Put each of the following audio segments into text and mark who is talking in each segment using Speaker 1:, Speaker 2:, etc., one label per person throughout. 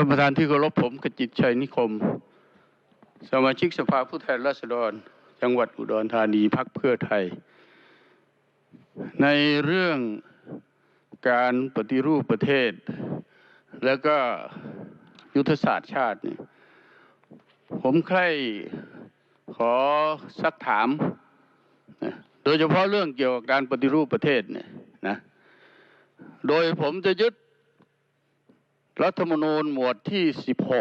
Speaker 1: ท่านประธานที่เคารพผมขจิตชัยนิคม สมาชิกสภาผู้แทนราษฎร จังหวัดอุดรธานีพักเพื่อไทย ในเรื่องการปฏิรูปประเทศ แล้วก็ยุทธศาสตร์ชาตินี่ผมใคร่ขอสักถาม โดยเฉพาะเรื่องเกี่ยวกับการปฏิรูปประเทศเนี่ยนะ โดยผมจะยึด รัฐธรรมนูญหมวดที่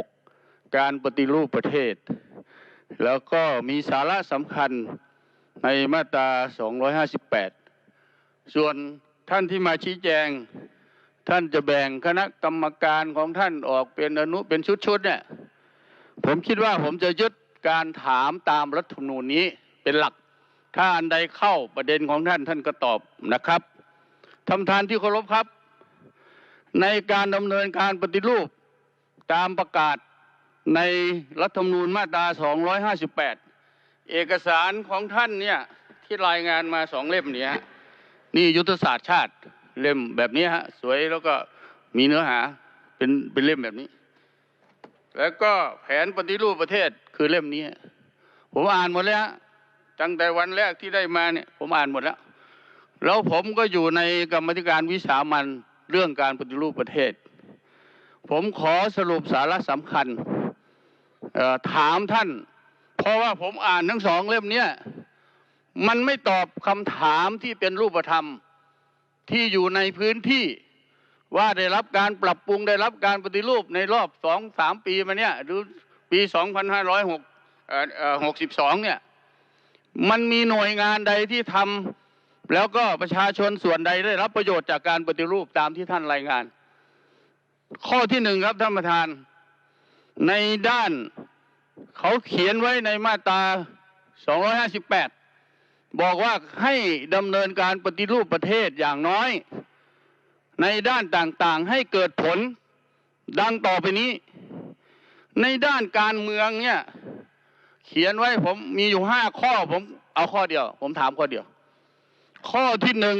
Speaker 1: 16 การปฏิรูปประเทศ แล้วก็มีสาระสำคัญในมาตรา 258 ส่วนท่านที่มาชี้แจง ท่านจะแบ่งคณะกรรมการของท่านออกเป็นอนุเป็นชุดๆเนี่ยผมคิดว่าผมจะยึดการถามตามรัฐธรรมนูญนี้เป็นหลัก ถ้าอันใดเข้าประเด็นของท่านท่านก็ตอบนะครับท่านประธานที่เคารพครับ ในการดำเนินการปฏิรูปตามประกาศในรัฐธรรมนูญมาตรา 258 เอกสารของท่านเนี่ยที่รายงานมาสองเล่มเนี้นี่ยุทธศาสตร์ชาติเล่มแบบนี้ฮะสวยแล้วก็มีเนื้อหาเป็นเป็นเล่มแบบนี้ แล้วก็แผนปฏิรูปประเทศคือเล่มนี้ ผมอ่านหมดแล้วตั้งแต่วันแรกที่ได้มาเนี่ยผมอ่านหมดแล้ว แล้วผมก็อยู่ในกรรมธิการวิสามัน เรื่องการปฏิรูปประเทศ ผมขอสรุปสาระสำคัญถามท่าน เพราะว่าผมอ่านทั้งสองเล่มเนี้ยมันไม่ตอบคำถามที่เป็นรูปธรรมที่อยู่ในพื้นที่ว่าได้รับการปรับปรุงได้รับการปฏิรูปในรอบสองสามปีมาเนี่ยหรือปีสองพันห้าร้อยหกหกสิบสองเนี่ยมันมีหน่วยงานใดที่ทำ แล้วก็ประชาชนส่วนใดได้รับประโยชน์จากการปฏิรูปตามที่ท่านรายงาน ข้อที่หนึ่งครับท่านประธาน ในด้านเขาเขียนไว้ในมาตรา 258 บอกว่าให้ดำเนินการปฏิรูปประเทศอย่างน้อย ในด้านต่างๆให้เกิดผลดังต่อไปนี้ ในด้านการเมืองเนี่ย เขียนไว้ผมมีอยู่ห้าข้อผมเอาข้อเดียว ผมถามข้อเดียว ข้อที่หนึ่ง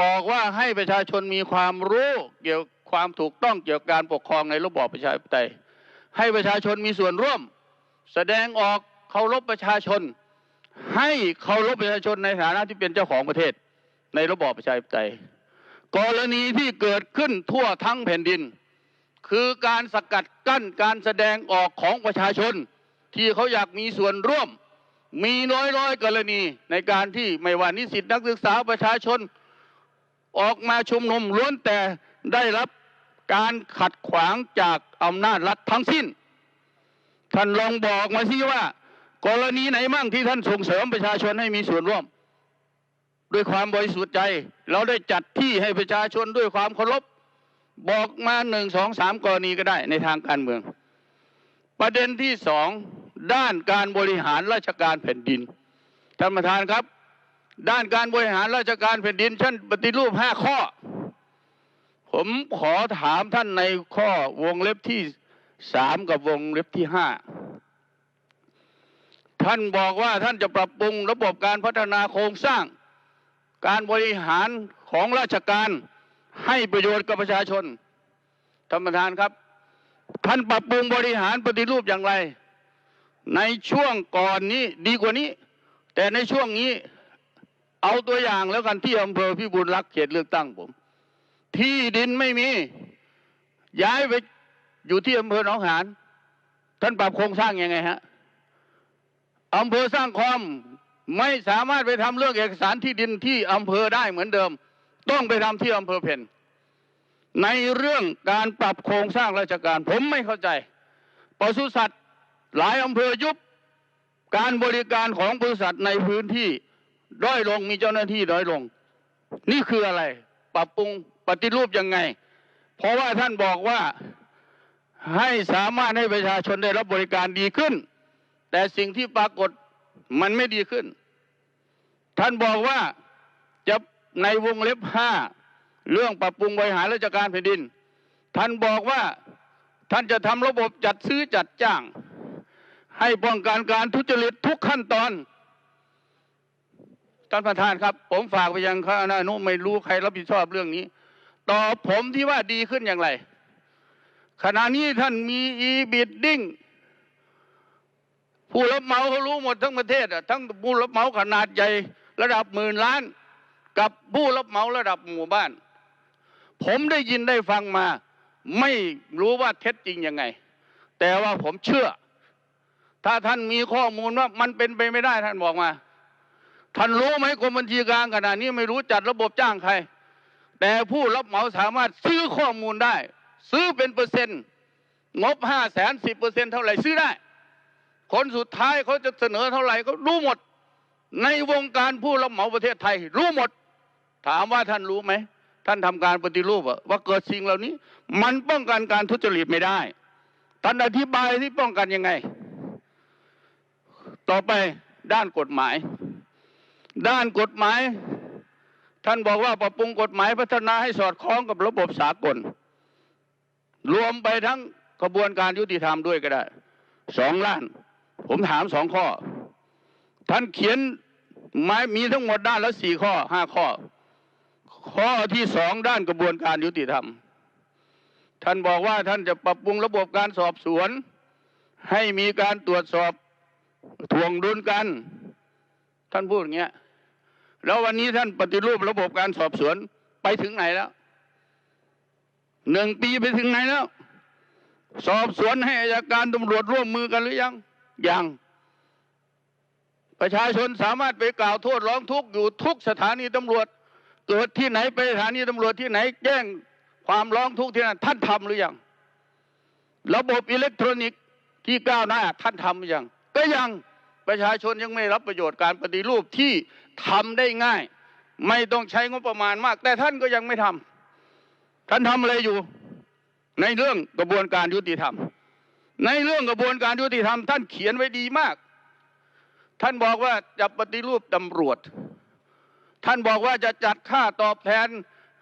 Speaker 1: บอกว่าให้ประชาชนมีความรู้เกี่ยวความถูกต้องเกี่ยวกับการปกครองในระบอบประชาธิปไตยให้ประชาชนมีส่วนร่วม แสดงออกเคารพประชาชน ให้เคารพประชาชนในฐานะที่เป็นเจ้าของประเทศ ในระบอบประชาธิปไตยกรณีที่เกิดขึ้นทั่วทั้งแผ่นดิน คือการสกัดกั้นการแสดงออกของประชาชน ที่เขาอยากมีส่วนร่วม มีน้อยร้อยกรณีในการที่ไม่ว่านิสิตนักศึกษาประชาชนออกมาชุมนุมล้วนแต่ได้รับการขัดขวางจากอำนาจรัฐทั้งสิ้น ท่านลองบอกมาสิว่า กรณีไหนมั่งที่ท่านส่งเสริมประชาชนให้มีส่วนร่วม ด้วยความบริสุทธิ์ใจ เราได้จัดที่ให้ประชาชนด้วยความเคารพบอกมาหนึ่งสองสามกรณีก็ได้ในทางการเมือง ประเด็นที่สอง ด้านการบริหารราชการแผ่นดินท่านประธานครับ ด้านการบริหารราชการแผ่นดินชั้นปฏิรูปห้าข้อ ผมขอถามท่านในข้อวงเล็บที่สามกับวงเล็บที่ห้าท่านบอกว่าท่านจะปรับปรุงระบบการพัฒนาโครงสร้าง การบริหารของราชการให้ประโยชน์กับประชาชนท่านประธานครับ ท่านปรับปรุงบริหารปฏิรูปอย่างไร ในช่วงก่อนนี้ดีกว่านี้ แต่ในช่วงนี้เอาตัวอย่างแล้วกันที่อำเภอพิบูลรักษ์เขตเลือกตั้งผม ที่ดินไม่มี ย้ายไปอยู่ที่อำเภอหนองหานท่านปรับโครงสร้างยังไงฮะอำเภอสร้างคอมไม่สามารถไปทำเรื่องเอกสารที่ดินที่อำเภอได้เหมือนเดิม ต้องไปทำที่อำเภอเพนในเรื่องการปรับโครงสร้างราชการ ผมไม่เข้าใจปศุสัตว์ หลายอำเภอยุบการบริการของบริษัทในพื้นที่ด้อยลงมีเจ้าหน้าที่ด้อยลง นี่คืออะไร ปรับปรุงปฏิรูปยังไง เพราะว่าท่านบอกว่าให้สามารถให้ประชาชนได้รับบริการดีขึ้น แต่สิ่งที่ปรากฏมันไม่ดีขึ้น ท่านบอกว่าจะในวงเล็บห้าเรื่องปรับปรุงบริหารราชการแผ่นดิน ท่านบอกว่าท่านจะทำระบบจัดซื้อจัดจ้าง ให้ป้องกันการทุจริตทุกขั้นตอนท่านประธานครับ ผมฝากไปยังคณะอนุไม่รู้ใครรับผิดชอบเรื่องนี้ ตอบผมที่ว่าดีขึ้นอย่างไร ขณะนี้ท่านมีอีบิดดิ้งผู้รับเหมาเขารู้หมดทั้งประเทศอะทั้งผู้รับเหมาขนาดใหญ่ระดับหมื่นล้าน กับผู้รับเหมาระดับหมู่บ้าน ผมได้ยินได้ฟังมา ไม่รู้ว่าเท็จจริงยังไง แต่ว่าผมเชื่อ ถ้าท่านมีข้อมูลว่ามันเป็นไปไม่ได้ท่านบอกมา ท่านรู้ไหมกรมบัญชีกลางขณะนี้ไม่รู้จัดระบบจ้างใคร แต่ผู้รับเหมาสามารถซื้อข้อมูลได้ ซื้อเป็นเปอร์เซ็นต์งบห้าแสนสิบเปอร์เซ็นต์เท่าไหร่ซื้อได้ คนสุดท้ายเขาจะเสนอเท่าไหร่เขารู้หมด ในวงการผู้รับเหมาประเทศไทย รู้หมด ถามว่าท่านรู้ไหมท่านทำการปฏิรูปว่าเกิดสิ่งเหล่านี้ มันป้องกันการทุจริตไม่ได้ท่านอธิบายที่ป้องกันยังไง ต่อไปด้านกฎหมาย ด้านกฎหมาย ท่านบอกว่าปรับปรุงกฎหมายพัฒนาให้สอดคล้องกับระบบสากล รวมไปทั้งกระบวนการยุติธรรมด้วยก็ได้สองล้าน ผมถามสองข้อ ท่านเขียนหมายมีทั้งหมดด้านละสี่ข้อห้าข้อ ข้อที่สองด้านกระบวนการยุติธรรม ท่านบอกว่าท่านจะปรับปรุงระบบการสอบสวน ให้มีการตรวจสอบ ทวงดุลกัน ท่านพูดอย่างเงี้ย แล้ววันนี้ท่านปฏิรูประบบการสอบสวนไปถึงไหนแล้วหนึ่งปีไปถึงไหนแล้ว สอบสวนให้อายการตำรวจร่วมมือกันหรือยัง ยัง ประชาชนสามารถไปกล่าวโทษร้องทุกข์อยู่ทุกสถานีตำรวจ เกิดที่ไหนไปสถานีตำรวจที่ไหนแจ้งความร้องทุกข์ที่นั่นท่านทำหรือยัง ระบบอิเล็กทรอนิกส์ที่ก้าวหน้าท่านทำหรือยัง ก็ยังประชาชนยังไม่รับประโยชน์การปฏิรูปที่ทำได้ง่าย ไม่ต้องใช้งบประมาณมาก แต่ท่านก็ยังไม่ทำท่านทำอะไรอยู่ ในเรื่องกระบวนการยุติธรรม ในเรื่องกระบวนการยุติธรรม ท่านเขียนไว้ดีมาก ท่านบอกว่าจะปฏิรูปตำรวจ ท่านบอกว่าจะจัดค่าตอบแทน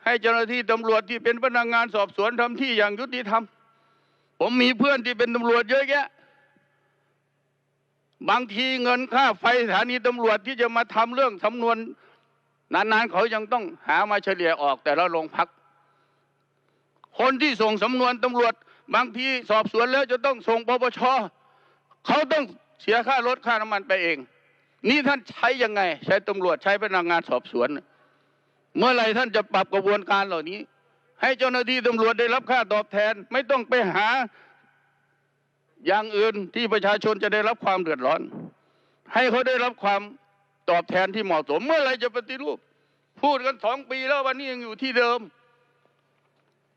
Speaker 1: ให้เจ้าหน้าที่ตำรวจที่เป็นพนักงานสอบสวนทำที่อย่างยุติธรรม ผมมีเพื่อนที่เป็นตำรวจเยอะแยะ บางทีเงินค่าไฟสถานีตำรวจที่จะมาทำเรื่องสำนวนนานๆเขายังต้องหามาเฉลี่ยออกแต่ละโรงพัก คนที่ส่งสำนวนตำรวจ บางทีสอบสวนแล้วจะต้องส่งปปชเขาต้องเสียค่ารถค่าน้ำมันไปเอง นี่ท่านใช้ยังไง ใช้ตำรวจใช้พนักงานสอบสวน เมื่อไหรท่านจะปรับกระบวนการเหล่านี้ ให้เจ้าหน้าที่ตำรวจได้รับค่าตอบแทน ไม่ต้องไปหา อย่างอื่นที่ประชาชนจะได้รับความเดือดร้อน ให้เขาได้รับความตอบแทนที่เหมาะสม เมื่อไรจะปฏิรูป พูดกันสองปีแล้ววันนี้ยังอยู่ที่เดิม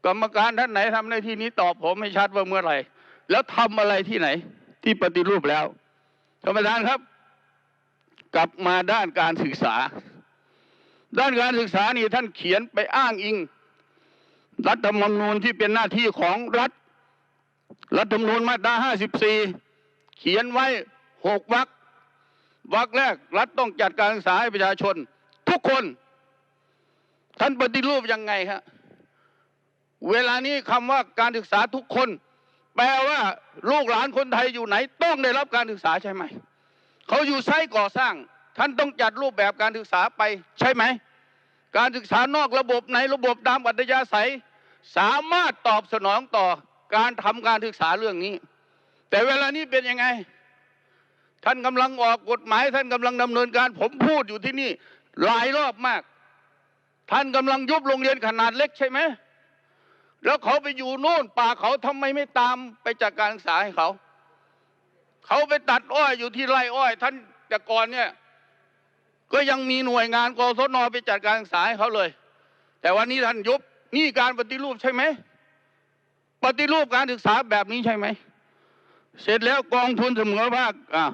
Speaker 1: กรรมการท่านไหนทำในที่นี้ตอบผมให้ชัดว่าเมื่อไหร่ แล้วทำอะไรที่ไหน ที่ปฏิรูปแล้วท่านประธานครับ กลับมาด้านการศึกษา ด้านการศึกษานี่ท่านเขียนไปอ้างอิง รัฐธรรมนูญที่เป็นหน้าที่ของรัฐ รัฐธรรมนูญมาตรา54เขียนไว้หกวรรควรรคแรกรัฐต้องจัดการศึกษาให้ประชาชน ทุกคน ท่านปฏิรูปยังไงฮะเวลานี้คำว่าการศึกษาทุกคน แปลว่าลูกหลานคนไทยอยู่ไหน ต้องได้รับการศึกษาใช่ไหมเขาอยู่ไซต์ก่อสร้าง ท่านต้องจัดรูปแบบการศึกษาไปใช่ไหม การศึกษานอกระบบในระบบตามอัธยาศัย สามารถตอบสนองต่อ การทำการศึกษาเรื่องนี้ แต่เวลานี้เป็นยังไง ท่านกำลังออกกฎหมาย ท่านกำลังดำเนินการ ผมพูดอยู่ที่นี่ หลายรอบมาก ท่านกำลังยุบโรงเรียนขนาดเล็กใช่ไหมแล้วเขาไปอยู่โน่นป่าเขาทำไมไม่ตามไปจัดการศึกษาให้เขา เขาไปตัดอ้อยอยู่ที่ไร่อ้อย ท่านแต่ก่อนเนี่ย ก็ยังมีหน่วยงานกศนไปจัดการศึกษาให้เขาเลย แต่วันนี้ท่านยุบนี่การปฏิรูปใช่ไหม ปฏิรูปการศึกษาแบบนี้ใช่ไหม เสร็จแล้วกองทุนเสมอภาคอะ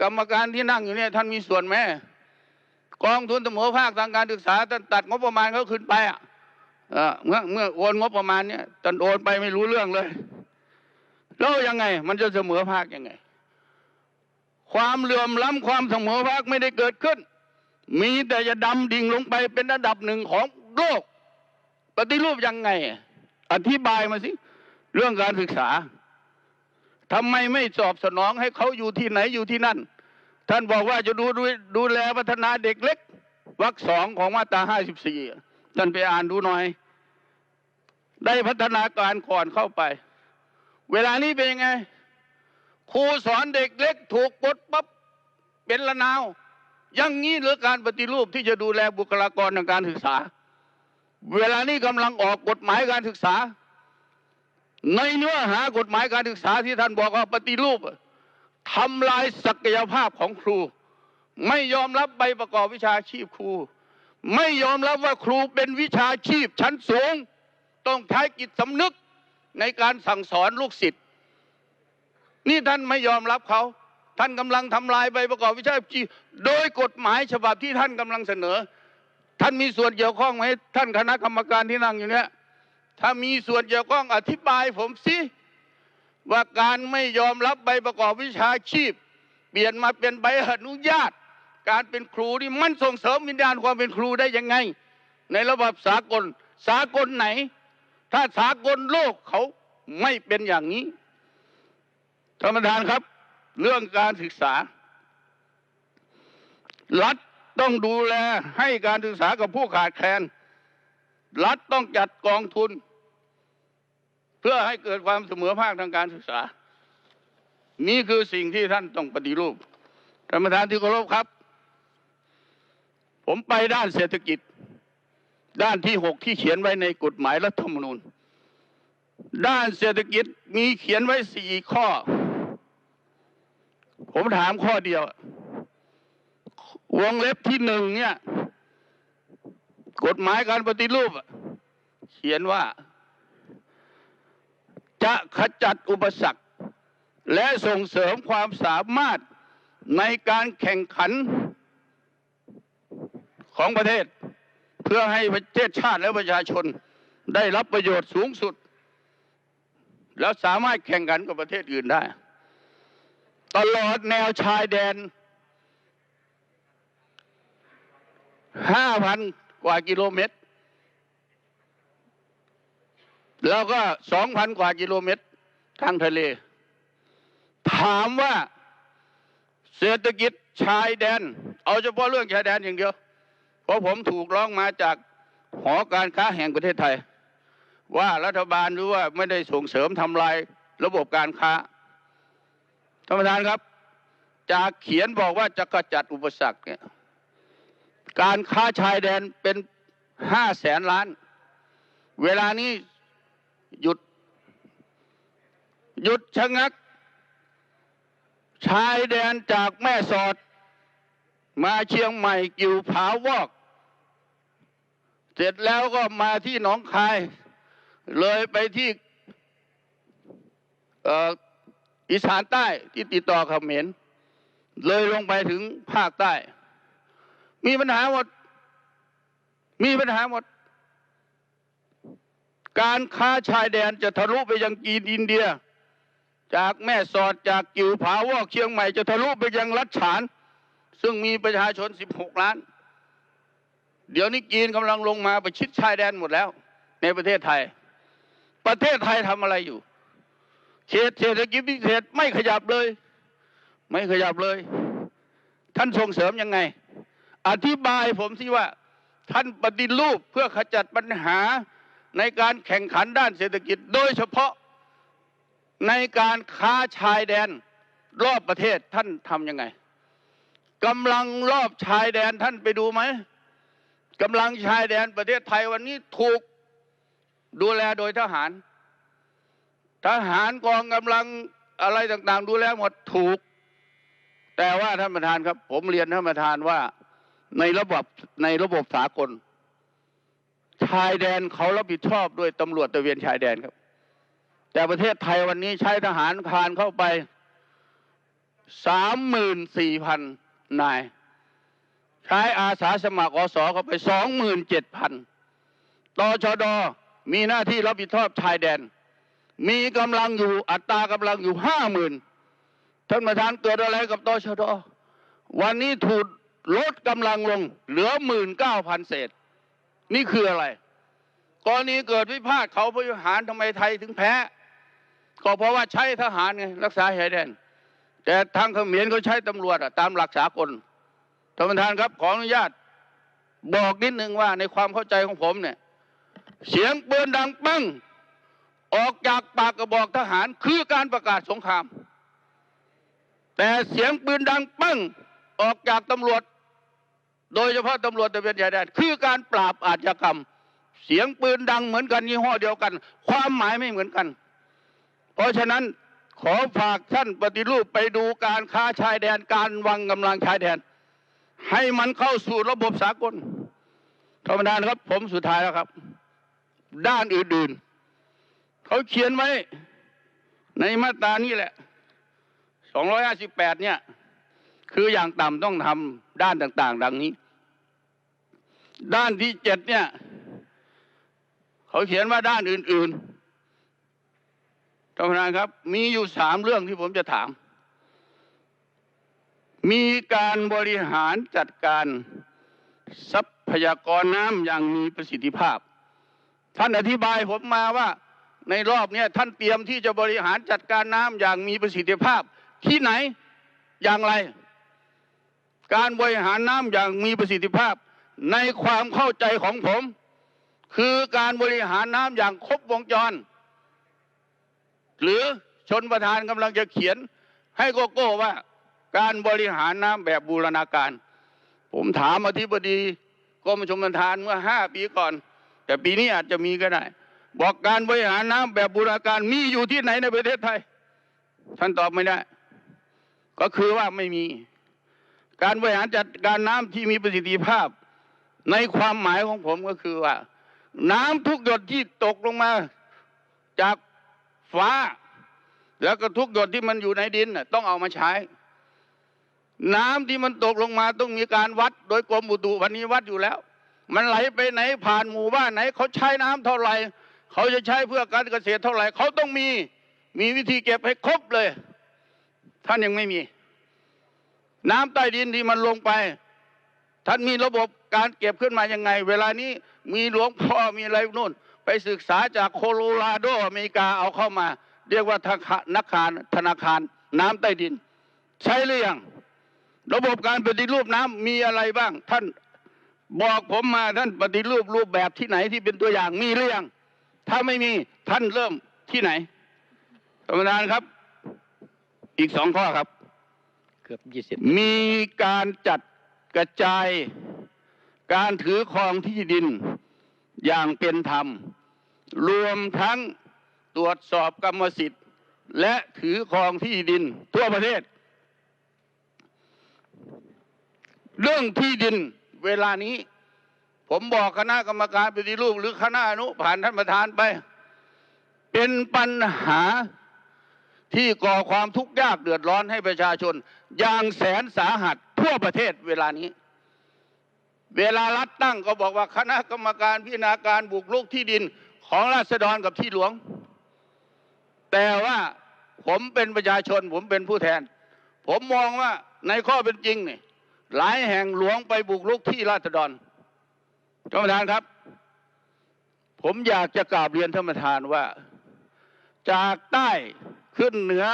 Speaker 1: กรรมการที่นั่งอยู่เนี่ยท่านมีส่วนไหมกองทุนเสมอภาคทางการศึกษาท่านตัดงบประมาณเขาขึ้นไปอะเมื่อเมื่อโอนงบประมาณเนี่ยท่านโอนไปไม่รู้เรื่องเลยแล้วยังไง มันจะเสมอภาคยังไง ความเหลื่อมล้ำความเสมอภาคไม่ได้เกิดขึ้น มีแต่จะดำดิ่งลงไปเป็นระดับหนึ่งของโลก ปฏิรูปยังไง อธิบายมาสิ เรื่องการศึกษาทำไมไม่สอบสนองให้เขาอยู่ที่ไหนอยู่ที่นั่น ท่านบอกว่าจะดูดูดูแลพัฒนาเด็กเล็กวรรคสองของมาตราห้าสิบสี่ท่านไปอ่านดูหน่อย ได้พัฒนาการก่อนเข้าไป เวลานี้เป็นยังไง ครูสอนเด็กเล็ก ถูกปดปั๊บเป็นละนาว ยังงี้เหรือการปฏิรูปที่จะดูแลบุคลากรทางการศึกษา เวลานี้กำลังออกกฎหมายการศึกษา ในเนื้อหากฎหมายการศึกษาที่ท่านบอกว่าปฏิรูปทำลายศักยภาพของครู ไม่ยอมรับใบประกอบวิชาชีพครู ไม่ยอมรับว่าครูเป็นวิชาชีพชั้นสูง ต้องใช้จิตสำนึกในการสั่งสอนลูกศิษย์นี่ท่านไม่ยอมรับเขา ท่านกำลังทำลายใบประกอบวิชาชีพ โดยกฎหมายฉบับที่ท่านกำลังเสนอ ท่านมีส่วนเกี่ยวข้องไหมท่านคณะกรรมการที่นั่งอยู่เนี่ยถ้ามีส่วนเกี่ยวข้องอธิบายผมสิว่าการไม่ยอมรับใบประกอบวิชาชีพ เปลี่ยนมาเป็นใบอนุญาต การเป็นครูนี่มันส่งเสริมวิญญาณความเป็นครูได้ยังไง ในระบบสากลสากลไหน ถ้าสากลโลกเขาไม่เป็นอย่างนี้ท่านประธานครับ เรื่องการศึกษา รัฐ ต้องดูแลให้การศึกษากับผู้ขาดแคลน รัฐต้องจัดกองทุน เพื่อให้เกิดความเสมอภาคทางการศึกษา นี่คือสิ่งที่ท่านต้องปฏิรูปท่านประธานที่เคารพครับ ผมไปด้านเศรษฐกิจ ด้านที่หกที่เขียนไว้ในกฎหมายรัฐธรรมนูญ ด้านเศรษฐกิจมีเขียนไว้สี่ข้อ ผมถามข้อเดียว วงเล็บที่หนึ่งเนี่ย กฎหมายการปฏิรูป เขียนว่า จะขจัดอุปสรรค และส่งเสริมความสามารถในการแข่งขันของประเทศ เพื่อให้ประเทศชาติและประชาชนได้รับประโยชน์สูงสุด แล้วสามารถแข่งขันกับประเทศอื่นได้ ตลอดแนวชายแดน ห้าพันกว่ากิโลเมตร แล้วก็สองพันกว่ากิโลเมตร ทางทะเล ถามว่าเศรษฐกิจชายแดน เอาเฉพาะเรื่องชายแดนอย่างเดียว เพราะผมถูกร้องมาจากหอการค้าแห่งประเทศไทย ว่ารัฐบาลหรือว่าไม่ได้ส่งเสริมทำลายระบบการค้าท่านประธานครับ จากเขียนบอกว่าจะกระจัดอุปสรรคเนี่ย การค้าชายแดนเป็นห้าแสนล้าน เวลานี้หยุด หยุดชะงัก ชายแดนจากแม่สอด มาเชียงใหม่กิวผาวอก เสร็จแล้วก็มาที่หนองคาย เลยไปที่อีสานใต้ที่ติดต่อเขมรเลยลงไปถึงภาคใต้ มีปัญหาหมด มีปัญหาหมด การค้าชายแดนจะทะลุไปยังจีนอินเดีย จากแม่สอดจากกิวผาวอกเชียงใหม่จะทะลุไปยังรัชฉาน ซึ่งมีประชาชน 16 ล้าน เดี๋ยวนี้จีนกำลังลงมาประชิดชายแดนหมดแล้ว ในประเทศไทย ประเทศไทยทำอะไรอยู่เขตเศรษฐกิจพิเศษไม่ขยับเลย ไม่ขยับเลย ท่านส่งเสริมยังไง อธิบายผมสิว่า ท่านปฏิรูปเพื่อขจัดปัญหาในการแข่งขันด้านเศรษฐกิจ โดยเฉพาะในการค้าชายแดนรอบประเทศท่านทำยังไงกำลังรอบชายแดนท่านไปดูไหมกำลังชายแดนประเทศไทยวันนี้ถูกดูแลโดยทหาร ทหารกองกำลังอะไรต่าง ๆ ดูแลหมดถูก แต่ว่าท่านประธานครับ ผมเรียนท่านประธานว่า ในระบบในระบบสากล ชายแดนเขารับผิดชอบด้วยตำรวจตระเวนชายแดนครับ แต่ประเทศไทยวันนี้ใช้ทหารคานเข้าไปสามหมื่นสี่พันนาย ใช้อาสาสมัครอสอเข้าไปสองหมื่นเจ็ดพันตชดมีหน้าที่รับผิดชอบชายแดน มีกำลังอยู่อัตรากำลังอยู่ห้าหมื่นท่านประธานเกิดอะไรกับตชดวันนี้ถูก ลดกำลังลงเหลือหมื่นเก้าพันเศษ นี่คืออะไร กรณีเกิดวิพาทเขาบริหารทำไมไทยถึงแพ้ ก็เพราะว่าใช้ทหารไงรักษาชายแดน แต่ทางเขมรเขาใช้ตำรวจอะตามหลักสากลท่านประธานครับขออนุญาตบอกนิดนึงว่าในความเข้าใจของผมเนี่ย เสียงปืนดังปังออกจากปากกระบอกทหารคือการประกาศสงคราม แต่เสียงปืนดังปังออกจากตำรวจ โดยเฉพาะตำรวจตะเวนชายแดนคือการปราบอาชญากรรม เสียงปืนดังเหมือนกันยี่ห้อเดียวกัน ความหมายไม่เหมือนกัน เพราะฉะนั้นขอฝากท่านปฏิรูปไปดูการค้าชายแดนการวางกำลังชายแดน ให้มันเข้าสู่ระบบสากลธรรมดานครับ ผมสุดท้ายแล้วครับ ด้านอื่นๆเขาเขียนไว้ในมาตรานี้แหละ 258 เนี่ย คืออย่างต่ำต้องทำด้านต่าง ๆ ดังนี้ ด้านที่เจ็ดเนี่ย เขาเขียนว่าด้านอื่นๆท่านประธานครับ มีอยู่สามเรื่องที่ผมจะถาม มีการบริหารจัดการทรัพยากรน้ำอย่างมีประสิทธิภาพ ท่านอธิบายผมมาว่าในรอบเนี้ยท่านเตรียมที่จะบริหารจัดการน้ำอย่างมีประสิทธิภาพ ที่ไหนอย่างไร การบริหารน้ำอย่างมีประสิทธิภาพ ในความเข้าใจของผม คือการบริหารน้ำอย่างครบวงจร หรือชนประธานกำลังจะเขียนให้โกโก้ว่า การบริหารน้ำแบบบูรณาการ ผมถามอธิบดีกรมชมประทานเมื่อห้าปีก่อน แต่ปีนี้อาจจะมีก็ได้ บอกการบริหารน้ำแบบบูรณาการมีอยู่ที่ไหนในประเทศไทย ท่านตอบไม่ได้ ก็คือว่าไม่มี การบริหารจัดการน้ำที่มีประสิทธิภาพ ในความหมายของผมก็คือว่า น้ำทุกหยดที่ตกลงมาจากฟ้า แล้วก็ทุกหยดที่มันอยู่ในดินต้องเอามาใช้ น้ำที่มันตกลงมาต้องมีการวัด โดยกรมอุตุวันนี้วัดอยู่แล้ว มันไหลไปไหนผ่านหมู่บ้านไหน เขาใช้น้ำเท่าไหร่เขาจะใช้เพื่อการเกษตรเท่าไหร่เขาต้องมีมีวิธีเก็บให้ครบเลย ท่านยังไม่มี น้ำใต้ดินที่มันลงไป ท่านมีระบบการเก็บขึ้นมายังไง เวลานี้มีหลวงพ่อมีอะไรนู่น ไปศึกษาจากโคโลราโดอเมริกาเอาเข้ามา เรียกว่าธนาคารธนาคารธนาคารน้ำใต้ดิน ใช่หรือยังระบบการปฏิรูปน้ำมีอะไรบ้าง ท่านบอกผมมาท่านปฏิรูปรูปแบบที่ไหนที่เป็นตัวอย่างมีหรือยังถ้าไม่มีท่านเริ่มที่ไหนท่านประธานครับ อีกสองข้อครับ
Speaker 2: เกือบยี่สิบ
Speaker 1: มีการจัด กระจายการถือครองที่ดินอย่างเป็นธรรม รวมทั้งตรวจสอบกรรมสิทธิ์ และถือครองที่ดินทั่วประเทศ เรื่องที่ดินเวลานี้ ผมบอกคณะกรรมการปฏิรูปหรือคณะอนุผ่านท่านประธานไป เป็นปัญหาที่ก่อความทุกข์ยากเดือดร้อนให้ประชาชน อย่างแสนสาหัส ทั่วประเทศเวลานี้ เวลารัฐตั้งก็บอกว่าคณะกรรมการพิจารณาการบุกรุกที่ดินของราษฎรกับที่หลวง แต่ว่าผมเป็นประชาชน ผมเป็นผู้แทน ผมมองว่าในข้อเป็นจริงนี่หลายแห่งหลวงไปบุกรุกที่ราษฎรท่านประธานครับ ผมอยากจะกราบเรียนท่านประธานว่า จากใต้ขึ้นเหนือ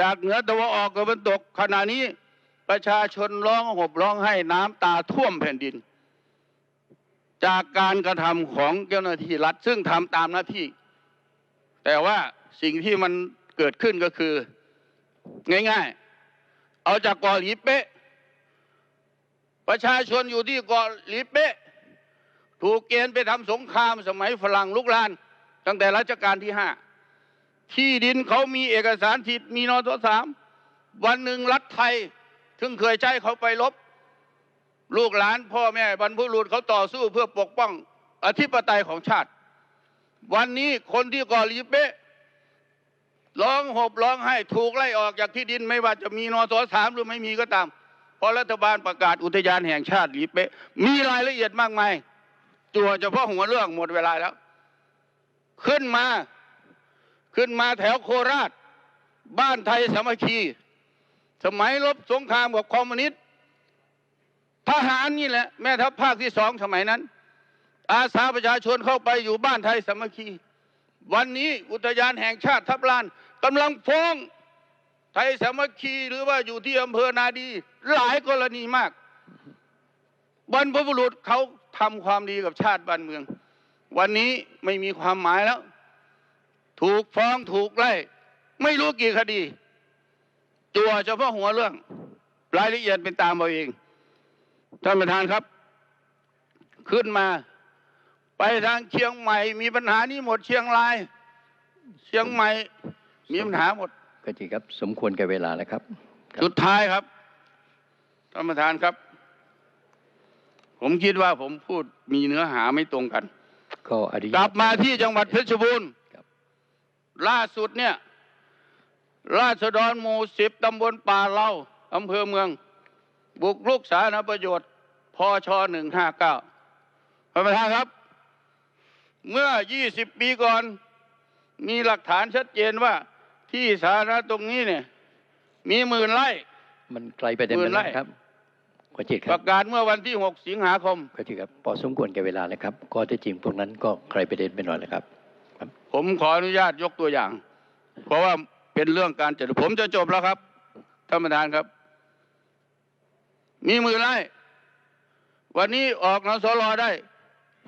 Speaker 1: จากเหนือตะวันออกตะวันตกขณะนี้ ประชาชนร้องห่มร้องไห้น้ำตาท่วมแผ่นดิน จากการกระทำของเจ้าหน้าที่รัฐ ซึ่งทำตามหน้าที่ แต่ว่าสิ่งที่มันเกิดขึ้นก็คือ ง่ายๆ เอาจากเกาะหลีเป๊ะ ประชาชนอยู่ที่เกาะหลีเป๊ะ ถูกเกณฑ์ไปทำสงครามสมัยฝรั่งลุกลาน ตั้งแต่รัชกาลที่ห้าที่ดินเขามีเอกสารสิทธิ์มีนอทสามวันหนึ่งรัฐไทย ซึ่งเคยใช้เขาไปลบ ลูกหลานพ่อแม่บรรพบุรุษเขาต่อสู้เพื่อปกป้องอธิปไตยของชาติ วันนี้คนที่ก่อลีเป๊ะร้องหบร้องไห้ถูกไล่ออกจากที่ดินไม่ว่าจะมีนอทสามหรือไม่มีก็ตามพราะรัฐบาลประกาศอุทยานแห่งชาติลีเป๊ะมีรายละเอียดมากมายจั่วเฉพาะหัวเรื่องหมดเวลาแล้ว ขึ้นมา ขึ้นมาแถวโคราช บ้านไทยสามัคคี สมัยรบสงครามกับคอมมิวนิสต์ทหารนี่แหละ แม่ทัพภาคที่สองสมัยนั้น อาสาประชาชนเข้าไปอยู่บ้านไทยสามัคคี วันนี้อุทยานแห่งชาติทับลานกำลังฟ้องไทยสามัคคีหรือว่าอยู่ที่อำเภอนาดี หลายกรณีมาก บรรพบุรุษเขาทำความดีกับชาติบ้านเมือง วันนี้ไม่มีความหมายแล้ว ถูกฟ้องถูกไล่ ไม่รู้กี่คดี จัวเฉพาะหัวเรื่อง รายละเอียดเป็นตามเอาเองท่านประธานครับ ขึ้นมา ไปทางเชียงใหม่ มีปัญหานี้หมดเชียงราย เชียงใหม่ มีปัญหาหมด
Speaker 2: ก็จริงครับ สมควรแก่เวลาแล้วครับครับ
Speaker 1: สุดท้ายครับท่านประธานครับ ผมคิดว่าผมพูดมีเนื้อหาไม่ตรงกัน
Speaker 2: ก็อนุญาต
Speaker 1: กลับมาที่จังหวัดเพชรบูรณ์
Speaker 2: ครับ
Speaker 1: ล่าสุดเนี่ย ราษฎรหมู่สิบตำบลป่าเล่าอำเภอเมือง บุกรุกสาธารณประโยชน์พชหนึ่งห้าเก้าท่านประธานครับ เมื่อยี่สิบปีก่อน มีหลักฐานชัดเจนว่าที่สาธารณะตรงนี้เนี่ย มีหมื่นไร่
Speaker 2: มันไกลไปเต็ม
Speaker 1: หมื่
Speaker 2: ไป
Speaker 1: น
Speaker 2: แล้ว
Speaker 1: ไร่
Speaker 2: ครับก็จริงค
Speaker 1: ป
Speaker 2: รับ
Speaker 1: ระกาศเมื่อวันที่6สิงหาคม
Speaker 2: ก็จริงครับพอสมควรแก่เวลาแล้วครับก็ที่จริงพวกนั้นก็ไกลไปเด็นไปหน่อยแล้วครับ
Speaker 1: ผมขออนุญาตยกตัวอย่าง เพราะว่า เป็นเรื่องการจัดผมจะจบแล้วครับท่านประธานครับ มีมือไร่วันนี้ออกนสรได้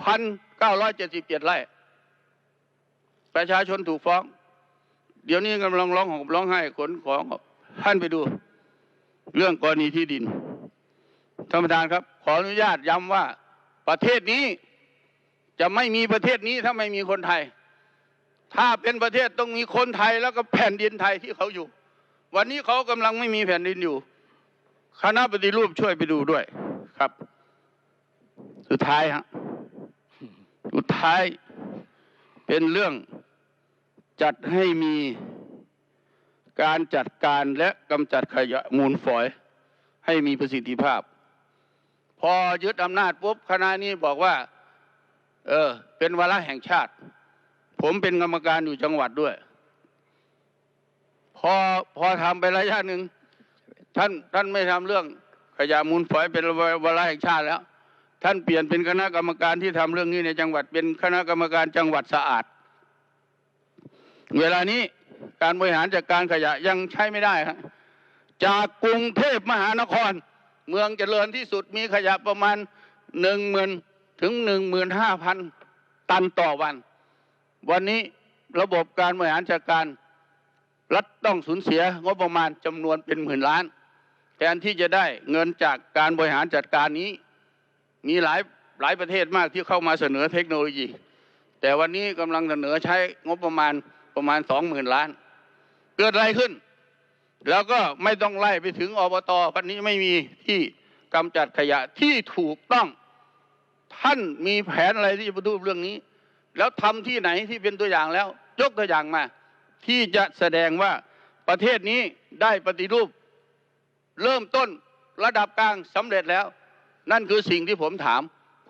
Speaker 1: พันเก้าร้อยเจ็ดสิบเจ็ดไร่ประชาชนถูกฟ้อง เดี๋ยวนี้กำลังร้องห่มร้องไห้ขนของท่านไปดู เรื่องกรณีที่ดินท่านประธานครับ ขออนุญาตย้ำว่าประเทศนี้จะไม่มีประเทศนี้ถ้าไม่มีคนไทย ถ้าเป็นประเทศต้องมีคนไทยแล้วก็แผ่นดินไทยที่เขาอยู่ วันนี้เขากำลังไม่มีแผ่นดินอยู่ คณะปฏิรูปช่วยไปดูด้วยครับ สุดท้ายฮะสุดท้ายเป็นเรื่องจัดให้มีการจัดการและกำจัดขยะมูลฝอย ให้มีประสิทธิภาพ พอยึดอำนาจปุ๊บคณะนี้บอกว่า เออ เป็นวาระแห่งชาติ ผมเป็นกรรมการอยู่จังหวัดด้วย พอพอทำไประยะหนึ่งท่านท่านไม่ทำเรื่องขยะมูลฝอยเป็นวาระแห่งชาติแล้ว ท่านเปลี่ยนเป็นคณะกรรมการที่ทำเรื่องนี้ในจังหวัดเป็นคณะกรรมการจังหวัดสะอาด เวลานี้การบริหารจัดการขยะยังใช้ไม่ได้ครับจากกรุงเทพมหานคร เมืองเจริญที่สุดมีขยะประมาณหนึ่งหมื่นถึงหนึ่งหมื่นห้าพันตันต่อวัน วันนี้ระบบการบริหารจัดการรัฐต้องสูญเสียงบประมาณจำนวนเป็นหมื่นล้าน แทนที่จะได้เงินจากการบริหารจัดการนี้ มีหลายหลายประเทศมากที่เข้ามาเสนอเทคโนโลยี แต่วันนี้กำลังเสนอใช้งบประมาณประมาณสองหมื่นล้าน เกิดอะไรขึ้น แล้วก็ไม่ต้องไล่ไปถึงอบตวันนี้ไม่มีที่กำจัดขยะที่ถูกต้อง ท่านมีแผนอะไรที่จะดูเรื่องนี้ แล้วทำที่ไหนที่เป็นตัวอย่างแล้ว ยกตัวอย่างมา ที่จะแสดงว่าประเทศนี้ได้ปฏิรูป เริ่มต้นระดับกลางสำเร็จแล้ว นั่นคือสิ่งที่ผมถาม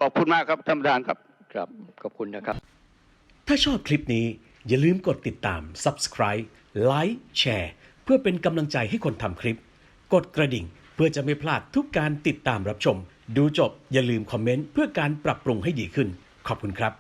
Speaker 1: ขอบคุณมากครับท่านประธานครับ
Speaker 2: ครับขอบคุณนะครับ
Speaker 3: ถ้าชอบคลิปนี้อย่าลืมกดติดตาม subscribe like แชร์เพื่อเป็นกำลังใจให้คนทำคลิป กดกระดิ่งเพื่อจะไม่พลาดทุกการติดตามรับชม ดูจบอย่าลืมคอมเมนต์เพื่อการปรับปรุงให้ดีขึ้น ขอบคุณครับ